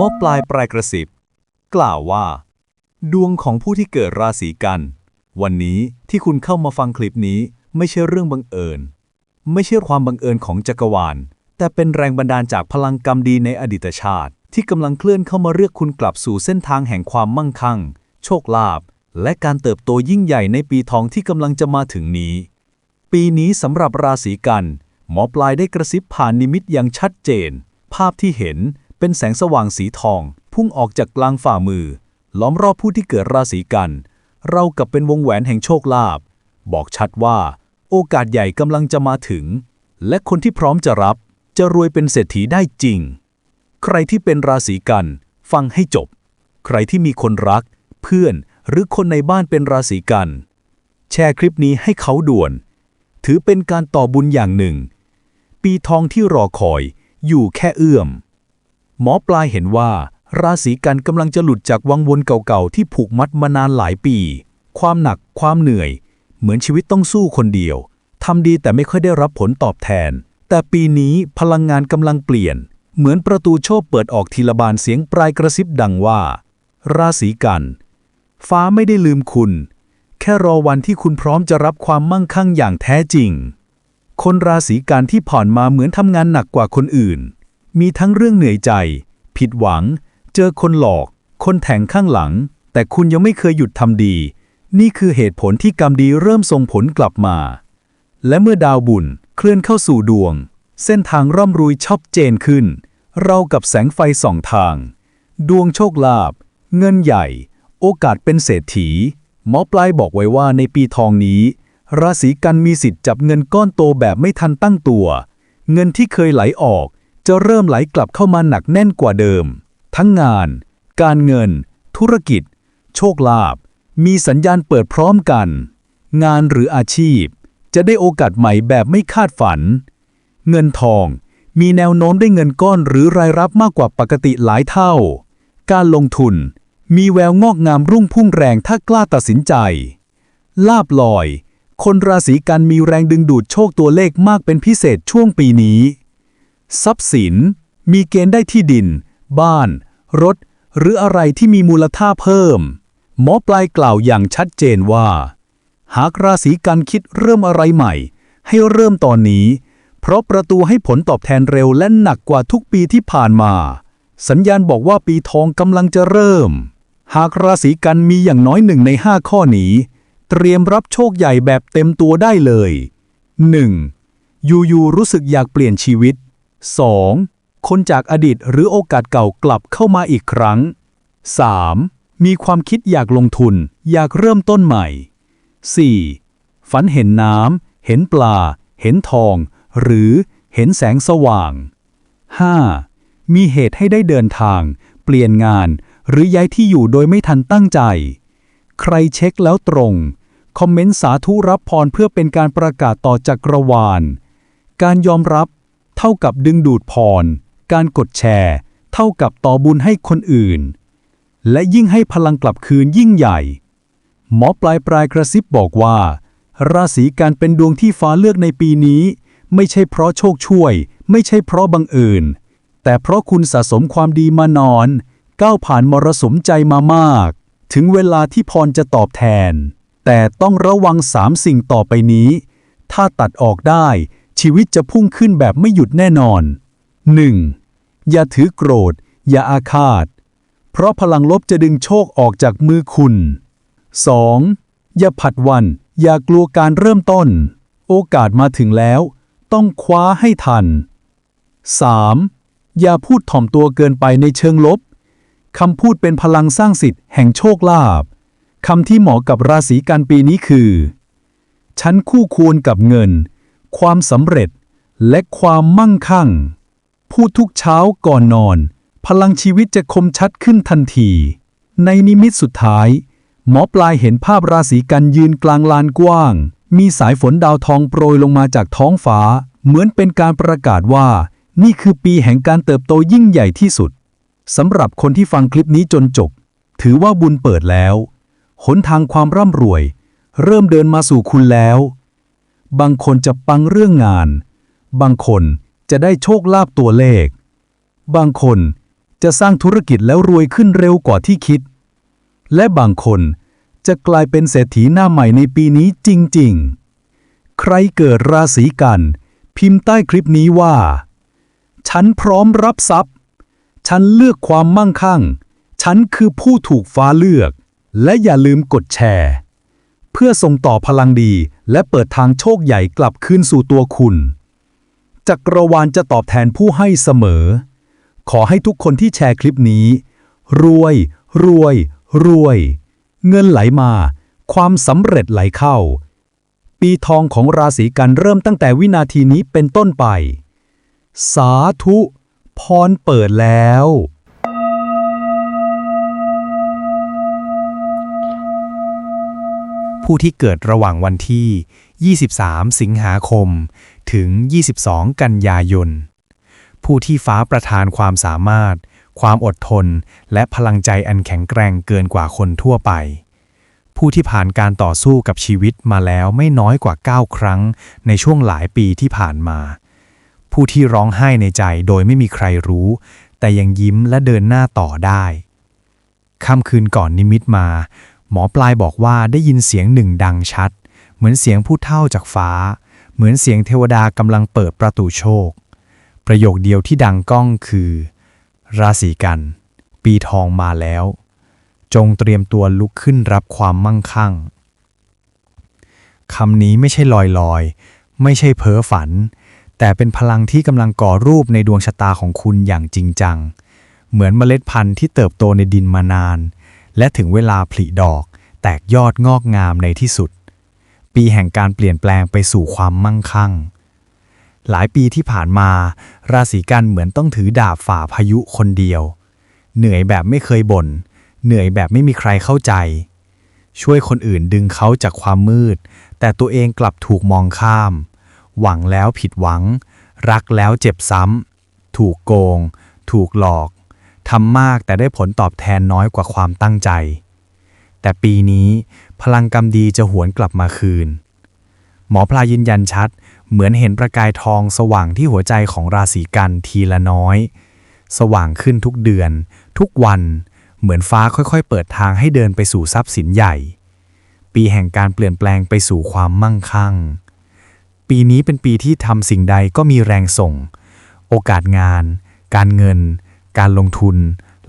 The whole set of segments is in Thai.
มอปลายปลายกระสิบ กล่าวว่า ดวงของผู้ที่เกิดราศีกัน วันนี้ที่คุณเข้ามาฟังคลิปนี้ไม่ใช่เรื่องบังเอิญ ไม่ใช่ความบังเอิญของจักรวาล แต่เป็นแรงบันดาลจากพลังกรรมดีในอดีตชาติ ที่กำลังเคลื่อนเข้ามาเรียกคุณกลับสู่เส้นทางแห่งความมั่งคั่ง โชคลาภและการเติบโตยิ่งใหญ่ในปีทองที่กำลังจะมาถึงนี้ ปีนี้สำหรับราศีกัน หมอปลายได้กระซิบผ่านนิมิตอย่างชัดเจน ภาพที่เห็น เป็นแสงสว่างสีทอง พุ่งออกจากกลางฝ่ามือ ล้อมรอบผู้ที่เกิดราศีกัน เรากับเป็นวงแหวนแห่งโชคลาภบอกชัดว่า โอกาสใหญ่กำลังจะมาถึง และคนที่พร้อมจะรับ จะรวยเป็นเศรษฐีได้จริง ใครที่เป็นราศีกัน ฟังให้จบ ใครที่มีคนรัก เพื่อนหรือคนในบ้านเป็นราศีกัน แชร์คลิปนี้ให้เขาด่วน ถือเป็นการต่อบุญอย่างหนึ่ง ปีทองที่รอคอยอยู่แค่เอื้อม หมอปลายเห็นว่า ราศีกันกำลังจะหลุดจากวังวนเก่าๆ ที่ผูกมัดมานานหลายปี ความหนัก ความเหนื่อย เหมือนชีวิตต้องสู้คนเดียวทำดีแต่ไม่ค่อยได้รับผลตอบแทน แต่ปีนี้พลังงานกำลังเปลี่ยน เหมือนประตูโชคเปิดออกทีละบานเสียงปลายกระซิบดังว่า ราศีกัน ฟ้าไม่ได้ลืมคุณ แค่รอวันที่คุณพร้อมจะรับความมั่งคั่งอย่างแท้จริง คนราศีกันที่ผ่อนมาเหมือนทำงานหนักกว่าคนอื่น มีทั้งเรื่องเหนื่อยใจ ผิดหวัง เจอคนหลอก คนแถงข้างหลัง แต่คุณยังไม่เคยหยุดทำดี นี่คือเหตุผลที่กรรมดีเริ่มส่งผลกลับมา และเมื่อดาวบุญเคลื่อนเข้าสู่ดวง เส้นทางร่ำรวยชัดเจนขึ้น เรากับแสงไฟสองทาง ดวงโชคลาภเงินใหญ่ โอกาสเป็นเศรษฐี หมอปลายบอกไว้ว่าในปีทองนี้ ราศีกันมีสิทธิ์จับเงินก้อนโตแบบไม่ทันตั้งตัว เงินที่เคยไหลออก จะเริ่มไหลกลับเข้ามาหนักแน่นกว่าเดิม ทั้งงาน การเงิน ธุรกิจ โชคลาภมีสัญญาณเปิดพร้อมกัน งานหรืออาชีพ จะได้โอกาสใหม่แบบไม่คาดฝัน เงินทองมีแนวโน้มได้เงินก้อนหรือรายรับมากกว่าปกติหลายเท่า การลงทุนมีแววงอกงามรุ่งพุ่งแรงถ้ากล้าตัดสินใจ ลาบลอย คนราศีกันมีแรงดึงดูดโชคตัวเลขมากเป็นพิเศษช่วงปีนี้ ทรัพย์สิน มีเกณฑ์ได้ที่ดิน บ้าน รถ หรืออะไรที่มีมูลค่าเพิ่ม หมอปลายกล่าวอย่างชัดเจนว่า หากราศีกันคิดเริ่มอะไรใหม่ ให้เริ่มตอนนี้ เพราะประตูให้ผลตอบแทนเร็วและหนักกว่าทุกปีที่ผ่านมา สัญญาณบอกว่าปีทองกำลังจะเริ่ม หากราศีกันมีอย่างน้อยหนึ่งในห้าข้อนี้ เตรียมรับโชคใหญ่แบบเต็มตัวได้เลย 1. อยู่ๆรู้สึกอยากเปลี่ยนชีวิต 2. คนจากอดีตหรือโอกาสเก่ากลับเข้ามาอีกครั้ง 3. มีความคิดอยากลงทุน อยากเริ่มต้นใหม่ 4. ฝันเห็นน้ำ เห็นปลา เห็นทอง หรือเห็นแสงสว่าง 5. มีเหตุให้ได้เดินทาง เปลี่ยนงาน หรือย้ายที่อยู่โดยไม่ทันตั้งใจ ใครเช็คแล้วตรง คอมเมนต์สาธุรับพรเพื่อเป็นการประกาศต่อจักรวาล การยอมรับ เท่ากับดึงดูดพร การกดแชร์ เท่ากับต่อบุญให้คนอื่น และยิ่งให้พลังกลับคืนยิ่งใหญ่ หมอปลายปลายกระซิบบอกว่า ราศีการเป็นดวงที่ฟ้าเลือกในปีนี้ ไม่ใช่เพราะโชคช่วย ไม่ใช่เพราะบังเอิญแต่เพราะคุณสะสมความดีมานอน ก้าวผ่านมรสุมใจมามาก ถึงเวลาที่พรจะตอบแทน แต่ต้องระวังสามสิ่งต่อไปนี้ ถ้าตัดออกได้ ชีวิตจะพุ่งขึ้นแบบไม่หยุดแน่นอน 1. อย่าถือโกรธ อย่าอาฆาต เพราะพลังลบจะดึงโชคออกจากมือคุณ 2. อย่าผัดวัน อย่ากลัวการเริ่มต้น โอกาสมาถึงแล้ว ต้องคว้าให้ทัน 3. อย่าพูดถ่อมตัวเกินไปในเชิงลบคำพูดเป็นพลังสร้างสิทธิ์แห่งโชคลาภคำที่เหมาะกับราศีกันปีนี้คือ ฉันคู่ควรกับเงิน ความสำเร็จ และความมั่งคั่ง พูดทุกเช้าก่อนนอน พลังชีวิตจะคมชัดขึ้นทันที ในนิมิตสุดท้าย หมอปลายเห็นภาพราศีกันยืนกลางลานกว้าง มีสายฝนดาวทองโปรยลงมาจากท้องฟ้า เหมือนเป็นการประกาศว่า นี่คือปีแห่งการเติบโตยิ่งใหญ่ที่สุดสำหรับคนที่ฟังคลิปนี้จนจบ ถือว่าบุญเปิดแล้วหนทางความร่ำรวย เริ่มเดินมาสู่คุณแล้ว บางคนจะปังเรื่องงาน บางคนจะได้โชคลาภตัวเลข บางคนจะสร้างธุรกิจแล้วรวยขึ้นเร็วกว่าที่คิด และบางคนจะกลายเป็นเศรษฐีหน้าใหม่ในปีนี้จริง ๆ ใครเกิดราศีกัน พิมพ์ใต้คลิปนี้ว่า ฉันพร้อมรับทรัพย์ ฉันเลือกความมั่งคั่ง ฉันคือผู้ถูกฟ้าเลือก และอย่าลืมกดแชร์ เพื่อส่งต่อพลังดี และเปิดทางโชคใหญ่กลับคืนสู่ตัวคุณ จักรวาลจะตอบแทนผู้ให้เสมอ ขอให้ทุกคนที่แชร์คลิปนี้ รวย รวย รวย เงินไหลมา ความสำเร็จไหลเข้า ปีทองของราศีกันเริ่มตั้งแต่วินาทีนี้เป็นต้นไป สาธุ พรเปิดแล้ว ผู้ที่เกิดระหว่างวันที่ 23 สิงหาคม ถึง 22 กันยายน ผู้ที่ฟ้าประทานความสามารถ ความอดทน และพลังใจอันแข็งแกร่งเกินกว่าคนทั่วไป ผู้ที่ผ่านการต่อสู้กับชีวิตมาแล้วไม่น้อยกว่า 9 ครั้งในช่วงหลายปีที่ผ่านมา ผู้ที่ร้องไห้ในใจโดยไม่มีใครรู้ แต่ยังยิ้มและเดินหน้าต่อได้ค่ำคืนก่อนนิมิตมา หมอปลายบอกว่าได้ยินเสียงหนึ่งดังชัด เหมือนเสียงผู้เท่าจากฟ้า เหมือนเสียงเทวดากำลังเปิดประตูโชค ประโยคเดียวที่ดังก้องคือ ราศีกัน ปีทองมาแล้ว จงเตรียมตัวลุกขึ้นรับความมั่งคั่งคำนี้ไม่ใช่ลอยลอยๆไม่ใช่เพ้อฝัน แต่เป็นพลังที่กำลังก่อรูปในดวงชะตาของคุณอย่างจริงจัง เหมือนเมล็ดพันธุ์ที่เติบโตในดินมานาน และถึงเวลาผลิดอก แตกยอดงอกงามในที่สุด ปีแห่งการเปลี่ยนแปลงไปสู่ความมั่งคั่ง หลายปีที่ผ่านมา ราศีกันเหมือนต้องถือดาบฝ่าพายุคนเดียว เหนื่อยแบบไม่เคยบ่น เหนื่อยแบบไม่มีใครเข้าใจ ช่วยคนอื่นดึงเขาจากความมืด แต่ตัวเองกลับถูกมองข้าม หวังแล้วผิดหวัง รักแล้วเจ็บซ้ำถูกโกง ถูกหลอก ทำมากแต่ได้ผลตอบแทนน้อยกว่าความตั้งใจ แต่ปีนี้พลังกรรมดีจะหวนกลับมาคืน หมอพลายืนยันชัด เหมือนเห็นประกายทองสว่างที่หัวใจของราศีกันทีละน้อย สว่างขึ้นทุกเดือน ทุกวัน เหมือนฟ้าค่อยๆ เปิดทางให้เดินไปสู่ทรัพย์สินใหญ่ ปีแห่งการเปลี่ยนแปลงไปสู่ความมั่งคั่ง ปีนี้เป็นปีที่ทำสิ่งใดก็มีแรงส่ง โอกาสงาน การเงิน การลงทุน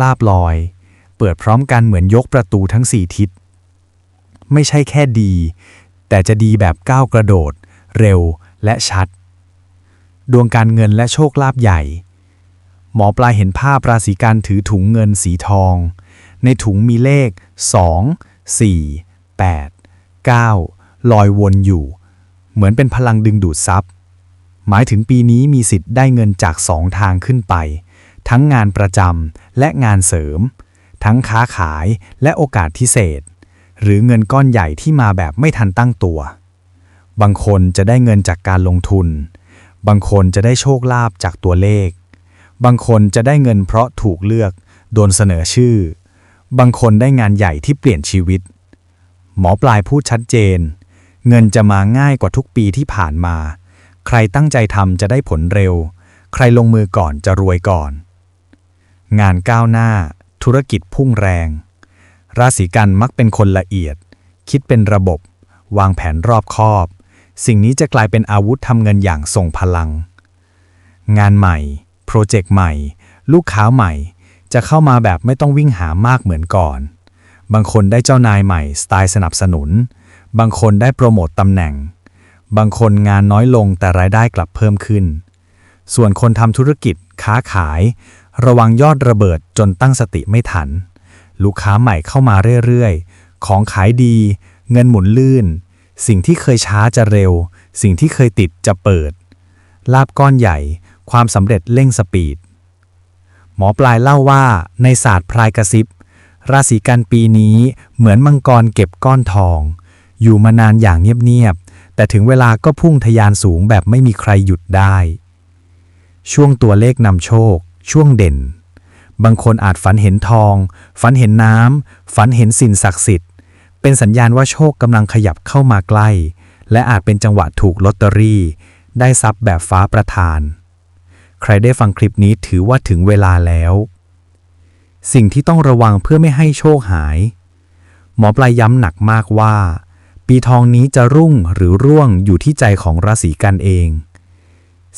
ลาบลอย เปิดพร้อมกันเหมือนยกประตูทั้งสี่ทิศ ไม่ใช่แค่ดี แต่จะดีแบบก้าวกระโดด เร็วและชัด ดวงการเงินและโชคลาภใหญ่ หมอปลายเห็นภาพราศีกันถือถุงเงินสีทอง ในถุงมีเลข 2 4 8 9 ลอยวนอยู่ เหมือนเป็นพลังดึงดูดทรัพย์หมายถึงปีนี้มีสิทธิ์ได้เงินจากสองทางขึ้นไป ทั้งงานประจำและงานเสริม ทั้งค้าขายและโอกาสพิเศษ หรือเงินก้อนใหญ่ที่มาแบบไม่ทันตั้งตัว บางคนจะได้เงินจากการลงทุน บางคนจะได้โชคลาภจากตัวเลข บางคนจะได้เงินเพราะถูกเลือก โดนเสนอชื่อ บางคนได้งานใหญ่ที่เปลี่ยนชีวิต หมอปลายพูดชัดเจน เงินจะมาง่ายกว่าทุกปีที่ผ่านมา ใครตั้งใจทำจะได้ผลเร็ว ใครลงมือก่อนจะรวยก่อน งานก้าวหน้า ธุรกิจพุ่งแรง ราศีกันมักเป็นคนละเอียด คิดเป็นระบบ วางแผนรอบคอบ สิ่งนี้จะกลายเป็นอาวุธทำเงินอย่างทรงพลัง งานใหม่ โปรเจกต์ใหม่ ลูกค้าใหม่ จะเข้ามาแบบไม่ต้องวิ่งหามากเหมือนก่อน บางคนได้เจ้านายใหม่สไตล์สนับสนุน บางคนได้โปรโมตตำแหน่ง บางคนงานน้อยลงแต่รายได้กลับเพิ่มขึ้น ส่วนคนทำธุรกิจค้าขาย ระวังยอดระเบิดจนตั้งสติไม่ทัน ลูกค้าใหม่เข้ามาเรื่อยๆ ของขายดี เงินหมุนลื่น สิ่งที่เคยช้าจะเร็ว สิ่งที่เคยติดจะเปิด ลาบก้อนใหญ่ ความสำเร็จเร่งสปีด หมอปลายเล่าว่าในศาสตร์พรายกระซิบ ราศีกันปีนี้เหมือนมังกรเก็บก้อนทอง อยู่มานานอย่างเงียบๆ แต่ถึงเวลาก็พุ่งทะยานสูงแบบไม่มีใครหยุดได้ ช่วงตัวเลขนำโชค ช่วงเด่น บางคนอาจฝันเห็นทอง ฝันเห็นน้ำ ฝันเห็นสิ่งศักดิ์สิทธิ์ เป็นสัญญาณว่าโชคกำลังขยับเข้ามาใกล้ และอาจเป็นจังหวะถูกลอตเตอรี่ ได้ทรัพย์แบบฟ้าประทาน ใครได้ฟังคลิปนี้ถือว่าถึงเวลาแล้ว สิ่งที่ต้องระวังเพื่อไม่ให้โชคหาย หมอปลายย้ำหนักมากว่า ปีทองนี้จะรุ่งหรือร่วงอยู่ที่ใจของราศีกันเอง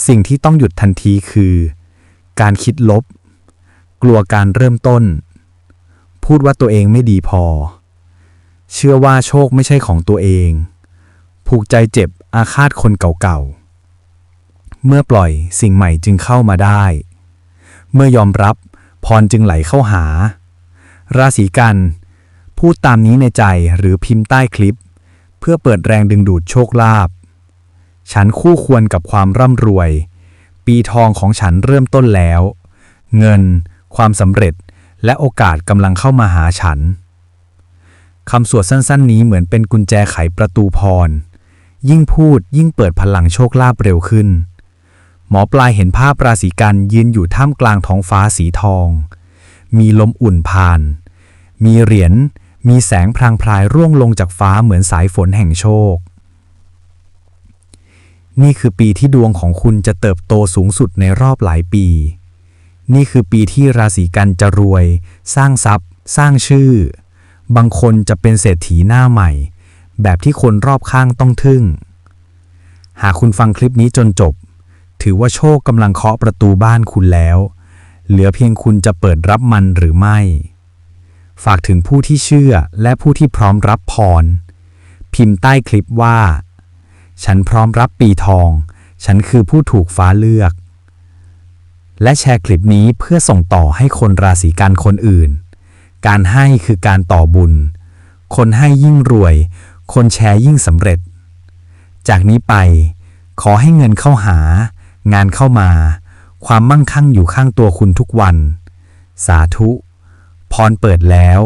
สิ่งที่ต้องหยุดทันทีคือ การคิดลบ กลัวการเริ่มต้น พูดว่าตัวเองไม่ดีพอ เชื่อว่าโชคไม่ใช่ของตัวเอง ผูกใจเจ็บอาฆาตคนเก่าๆ เมื่อปล่อยสิ่งใหม่จึงเข้ามาได้ เมื่อยอมรับพรจึงไหลเข้าหา ราศีกัน พูดตามนี้ในใจหรือพิมพ์ใต้คลิป เพื่อเปิดแรงดึงดูดโชคลาภฉันคู่ควรกับความร่ำรวย ปีทองของฉันเริ่มต้นแล้ว เงิน ความสำเร็จ และโอกาสกำลังเข้ามาหาฉันคำสวดสั้นๆ นี้เหมือนเป็นกุญแจไขประตูพร ยิ่งพูดยิ่งเปิดพลังโชคลาภเร็วขึ้น หมอปลายเห็นภาพราศีกันยืนอยู่ท่ามกลางท้องฟ้าสีทอง มีลมอุ่นผ่าน มีเหรียญ มีแสงพรางพรายร่วงลงจากฟ้าเหมือนสายฝนแห่งโชค นี่คือปีที่ดวงของคุณจะเติบโตสูงสุดในรอบหลายปี นี่คือปีที่ราศีกันจะรวย สร้างทรัพย์ สร้างชื่อ บางคนจะเป็นเศรษฐีหน้าใหม่ แบบที่คนรอบข้างต้องทึ่ง หากคุณฟังคลิปนี้จนจบ ถือว่าโชคกำลังเคาะประตูบ้านคุณแล้ว เหลือเพียงคุณจะเปิดรับมันหรือไม่ ฝากถึงผู้ที่เชื่อและผู้ที่พร้อมรับพร พิมพ์ใต้คลิปว่า ฉันพร้อมรับปีทอง ฉันคือผู้ถูกฟ้าเลือก และแชร์คลิปนี้เพื่อส่งต่อให้คนราศีกันคนอื่น การให้คือการต่อบุญ คนให้ยิ่งรวย คนแชร์ยิ่งสำเร็จ จากนี้ไป ขอให้เงินเข้าหา งานเข้ามา ความมั่งคั่งอยู่ข้างตัวคุณทุกวัน สาธุ พรเปิดแล้ว